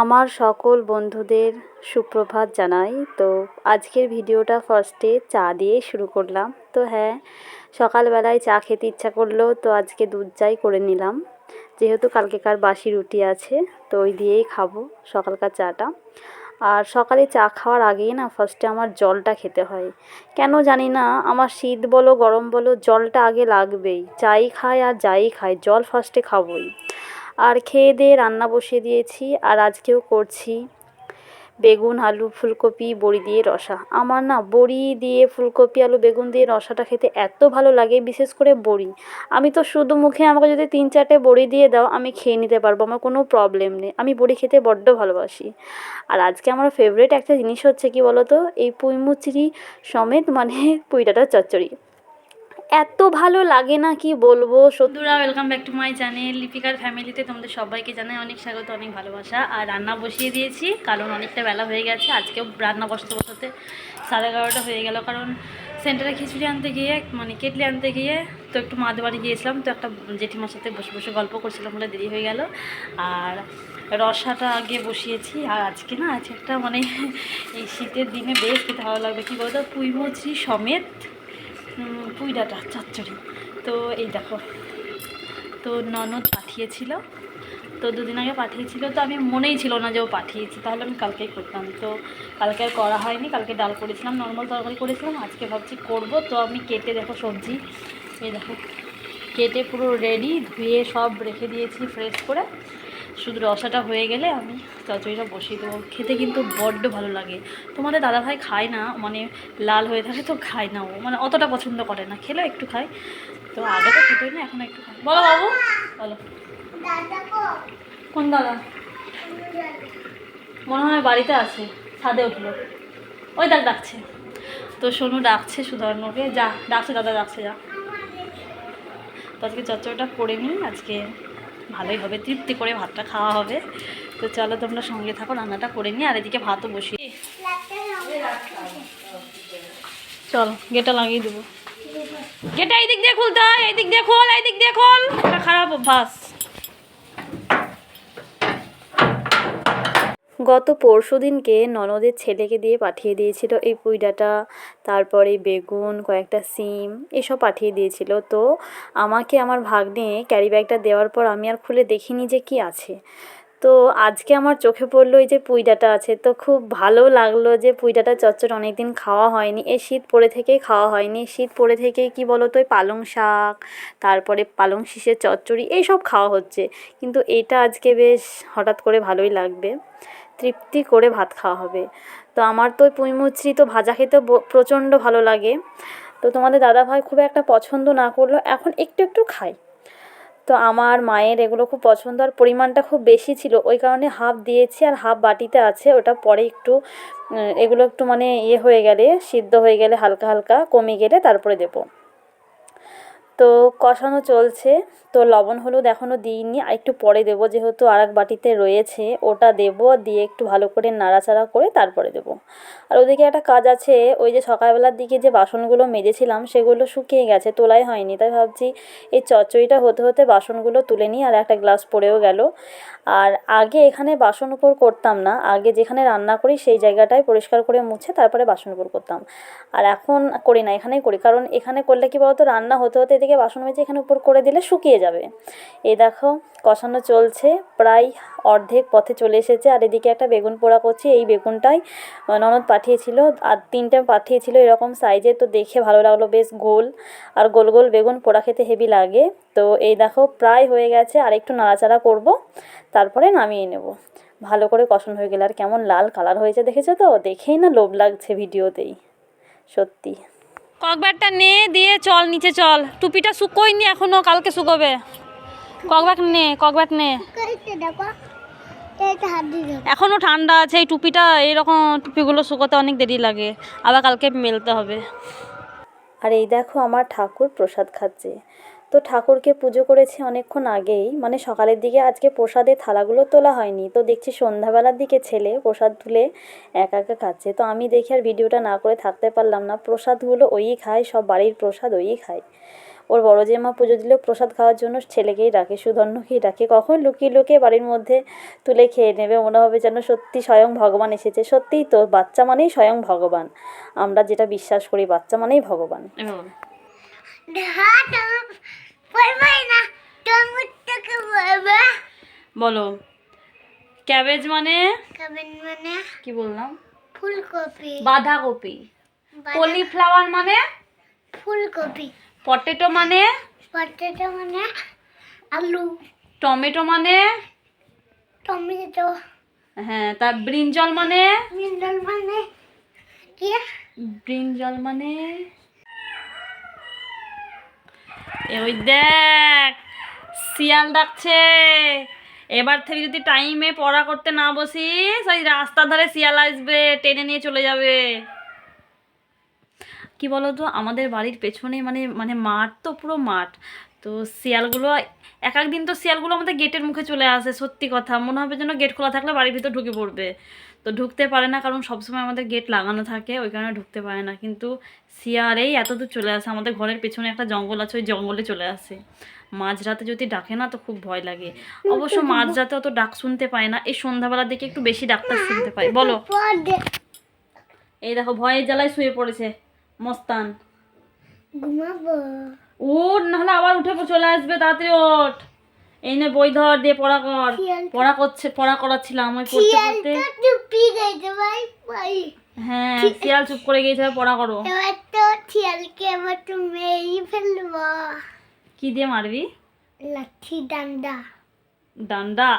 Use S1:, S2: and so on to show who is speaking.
S1: আমার সকল বন্ধুদের সুপ্রভাত জানাই। তো আজকের ভিডিওটা ফার্স্টে চা দিয়ে শুরু করলাম। তো হ্যাঁ সকালবেলায় চা খেতে ইচ্ছা করল তো আজকে দুধ চাই করে নিলাম। যেহেতু কালকেকার বাসি রুটি আছে, তো ওই দিয়েই খাব সকালকার চাটা। আর সকালে চা খাওয়ার আগেই না ফার্স্টে আমার জলটা খেতে হয়। কেন জানি না, আমার শীত বলো গরম বলো জলটা আগে লাগবেই। চাই খাই আর যাই খাই, জল ফার্স্টে খাবোই। আর খেয়ে দিয়ে রান্না বসিয়ে দিয়েছি, আর আজকেও করছি। বেগুন, আলু, ফুলকপি, বড়ি দিয়ে রসা। আমার না বড়ি দিয়ে, ফুলকপি, আলু, বেগুন দিয়ে রসাটা খেতে এত ভালো লাগে, বিশেষ করে বড়ি। আমি তো শুধু মুখে আমাকে যদি তিন চারটে বড়ি দিয়ে দাও, আমি খেয়ে নিতে পারব, আমার কোনো প্রবলেম নেই। আমি বড়ি খেতে বড্ড ভালোবাসি। আর আজকে আমার ফেভারিট একটা জিনিস হচ্ছে কি বলো তো এই পুঁই মুচড়ি সমেত মানে পুঁইডাটার চচ্চড়ি। এত ভালো লাগে না কি বলব
S2: বন্ধুরা welcome back to my channel লিপিকার ফ্যামিলিতে তোমাদের সবাইকে জানাই অনেক স্বাগত, অনেক ভালোবাসা। আর রান্না বসিয়ে দিয়েছি, কারণ অনেকটা বেলা হয়ে গেছে, আজকেও রান্না বসতে বসাতে সাড়ে এগারোটা হয়ে গেল, কারণ সেন্টারে খিচুড়ি আনতে গিয়ে মানে কেটলি আনতে গিয়ে তো একটু মাদের গিয়েছিলাম, তো একটা জেঠিমার সাথে বসে বসে গল্প করছিলাম বলে দেরি হয়ে গেল। আর রসাটা আগে বসিয়েছি, আর আজকে না আছে একটা মানে এই শীতের দিনে বেশ খেতে ভালো লাগবে, কী বলতো, পুঁই মুচি সমেত পুঁই ডাঁটা চচ্চড়ি। তো এই দেখো, তো ননদ পাঠিয়েছিল। তো দুদিন আগে পাঠিয়েছিল, তো আমি মনেই ছিল না যে ও পাঠিয়েছি, তাহলে আমি কালকেই করতাম। তো কালকে আর করা হয়নি, কালকে ডাল করেছিলাম নর্মাল তরকারি করেছিলাম, আজকে ভাবছি করব। তো আমি কেটে দেখো সবজি, এই দেখো, কেটে পুরো রেডি ধুয়ে সব রেখে দিয়েছি ফ্রেশ করে। শুধু রসাটা হয়ে গেলে আমি চচড়িটা বসিয়ে দেবো। খেতে কিন্তু বড্ড ভালো লাগে। তোমাদের দাদাভাই খায় না মানে লাল হয়ে থাকে তো খায় না ও। মানে অতটা পছন্দ করে না। খেলেও একটু খায়। তো আগে তো খেতোই না, এখন একটু খায়। বলো বাবু। বলো। কোন দাদা? মনে হয় বাড়িতে আছে। ছাদে উঠল। ওই দেখ ডাকছে। তো সোনু ডাকছে সুধর্ণকে। যা, ডাকছে দাদা, ডাকছে, যা। তো আজকে চচ্চড়িটা করে নিই। আজকে ভালোই হবে, তৃপ্তি করে ভাতটা খাওয়া হবে। তো চলো তোমরা সঙ্গে থাকো, রান্নাটা করে নিই আর এদিকে ভাতও বসি চল গেটা লাগিয়ে দেবো। গেটা এই দিক দিয়ে খুলতে হয় এই দিক দিয়ে খোল এই দিক দিয়ে খোল। খারাপ অভ্যাস।
S1: গত পরশু দিনকে ননদের ছেলেকে দিয়ে পাঠিয়ে দিয়েছিল এই পুইডাটা, তারপরে বেগুন, কয়েকটা সিম, এসব পাঠিয়ে দিয়েছিল। তো আমাকে আমার ভাগ্নে ক্যারি ব্যাগটা দেওয়ার পর আমি আর খুলে দেখিনি যে কি আছে। তো আজকে আমার চোখে পড়ল এই যে পুইডাটা আছে, তো খুব ভালো লাগল যে পুইডাটা অনেক দিন খাওয়া হয়নি। এই শীত পড়ে থেকেই খাওয়া হয়নি। শীত পড়ে থেকেই কি বলো তো পালং শাক, তারপরে পালং শীষের চচ্চড়ি, এইসব খাওয়া হচ্ছে। কিন্তু এটা আজকে বেশ হঠাৎ করে ভালোই লাগবে। তৃপ্তি করে ভাত খাওয়া হবে। তো আমার তো ওই পুঁই মুচড়ি তো ভাজা খেতে প্রচণ্ড ভালো লাগে। তো তোমাদের দাদাভাই খুব একটা পছন্দ না করলেও এখন একটু একটু খাই তো আমার মায়ের এগুলো খুব পছন্দ আর পরিমাণটা খুব বেশি ছিল। ওই কারণে হাফ দিয়েছি আর হাফ বাটিতে আছে। ওটা পরে একটু এগুলো একটু মানে ইয়ে হয়ে গেলে, সিদ্ধ হয়ে গেলে হালকা হালকা কমে গেলে তারপরে দেবো। তো কষানো চলছে। তো লবণ, হলুদ এখনও দিইনি। আর একটু পরে দেবো, যেহেতু আর বাটিতে রয়েছে। ওটা দেবো, দিয়ে একটু ভালো করে নাড়াচাড়া করে তারপরে দেবো। আর ওদিকে একটা কাজ আছে, ওই যে সকালবেলার দিকে যে বাসনগুলো মেজেছিলাম, সেগুলো শুকিয়ে গেছে, তোলাই হয়নি। তাই ভাবছি এই চচ্চড়িটা হতে হতে বাসনগুলো তুলে নিই, আর একটা গ্লাস পড়েও গেল। আর আগে এখানে বাসন উপর করতাম না। আগে যেখানে রান্না করি, সেই জায়গাটায় পরিষ্কার করে মুছে তারপরে বাসন উপর করতাম। আর এখন করি না, এখানেই করি। কারণ এখানে করলে কি বলতো, রান্না হতে হতে এদিকে বাসন মেজে এখানে উপর করে দিলে শুকিয়ে যাবে। এই দেখো, কষানো চলছে, প্রায় অর্ধেক পথে চলে এসেছে। আর এদিকে একটা বেগুন পোড়া করছি, এই বেগুনটাই ননদ পাঠিয়েছিল, আর তিনটে পাঠিয়েছিল এরকম সাইজে তো দেখে ভালো লাগল, বেশ গোল। আর গোল গোল বেগুন পোড়া খেতে হেভি লাগে। তো এই দেখো, প্রায় হয়ে গেছে, আর একটু নাড়াচাড়া করব, তারপরে নামিয়ে নেব। ভালো করে কষানো হয়ে গেলে আর কেমন লাল কালার হয়েছে, দেখেছ তো? দেখেই না লোভ লাগছে ভিডিওতেই। সত্যি।
S2: ককব্যাটটা নে দিয়ে চল নিচে চল। টুপিটা শুকোয়নি এখনও কালকে শুকোবে। ককব্যাট নে ককব্যাট নে। এখনও ঠান্ডা আছে এই টুপিটা এইরকম টুপিগুলো শুকোতে অনেক দেরি লাগে। আবার কালকে মেলতে হবে।
S1: আর এই দেখো আমার ঠাকুর প্রসাদ খাচ্ছে। তো ঠাকুরকে পুজো করেছি অনেকক্ষণ আগেই মানে সকালের দিকে আজকে প্রসাদে থালাগুলো তোলা হয়নি। তো দেখছি সন্ধ্যাবেলার দিকে ছেলে প্রসাদ তুলে একা একা খাচ্ছে। তো আমি দেখি আর ভিডিওটা না করে থাকতে পারলাম না। প্রসাদগুলো ওই খায়, সব বাড়ির প্রসাদ ওই খায়।
S3: ওর বড় জেমা পুজো দিলেও প্রসাদ খাওয়ার জন্য ছেলেকেই ডাকে সুধন্যকেই ডাকে। কখন লুকিয়ে লুকিয়ে বাড়ির মধ্যে তুলে খেয়ে নেবে? মনে হবে যেন সত্যি স্বয়ং ভগবান এসেছে। সত্যিই তো বাচ্চা মানেই স্বয়ং ভগবান। আমরা যেটা বিশ্বাস করি বাচ্চা মানেই ভগবান।
S1: বলো। বলো ক্যাবেজ মানে?
S2: মানে
S1: কি বললাম?
S2: ফুলকপি।
S1: বাঁধাকপি। কলিফ্লাওয়ার মানে?
S2: ফুলকপি।
S1: পটেটো মানে?
S2: পটেটো মানে আলু।
S1: টমেটো মানে?
S2: টমেটো
S1: হ্যাঁ তার ব্রিঞ্জল মানে?
S2: মিনাল মানে কি?
S1: ব্রিঞ্জল মানে? ওই দেখ শিয়াল ডাকছে। এবার থেকে যদি টাইমে পড়া করতে না বসিস ওই রাস্তার ধারে শিয়াল আসবে টেনে নিয়ে চলে যাবে। কি বলো তো আমাদের বাড়ির পেছনে মানে মানে মাঠ তো পুরো মাঠ। তো শিয়ালগুলো, এক এক দিন তো শিয়ালগুলো আমাদের গেটের মুখে চলে আসে, সত্যি কথা। মনে হবে যেন গেট খোলা থাকলে বাড়ির ভিতর ঢুকে পড়বে। তো ঢুকতে পারে না, কারণ সবসময় আমাদের গেট লাগানো থাকে, ওই কারণে ঢুকতে পারে না। কিন্তু শিয়ালেই এত দূর চলে আসে, আমাদের ঘরের পেছনে একটা জঙ্গল আছে, ওই জঙ্গলে চলে আসে। মাঝরাতে যদি ডাকে না, তো খুব ভয় লাগে। অবশ্য মাঝরাতে অত ডাক শুনতে পায় না, এই সন্ধ্যাবেলার দিকে একটু বেশি ডাক্তার শুনতে পায়। বলো। এই দেখো ভয়ের জ্বালায় শুয়ে পড়েছে। মস্তান।
S2: ঘুমাবো।
S1: উঠ নাহলে আবার উঠে চলে আসবে তাড়াতাড়ি ওঠ। এই নে বই ধর দিয়ে পড়া কর। পড়া করছে পড়া করাচ্ছিলাম ওই পড়তে পড়তে।
S2: চুপি গেছে ভাই ভাই।
S1: হ্যাঁ শিয়াল চুপ করে গিয়েছে পড়া করো।
S2: এবার তো শিয়ালকে এবার তো মেরেই ফেলব।
S1: কি দিয়ে মারবি?
S2: লাঠি ডান্ডা।
S1: ডান্ডা?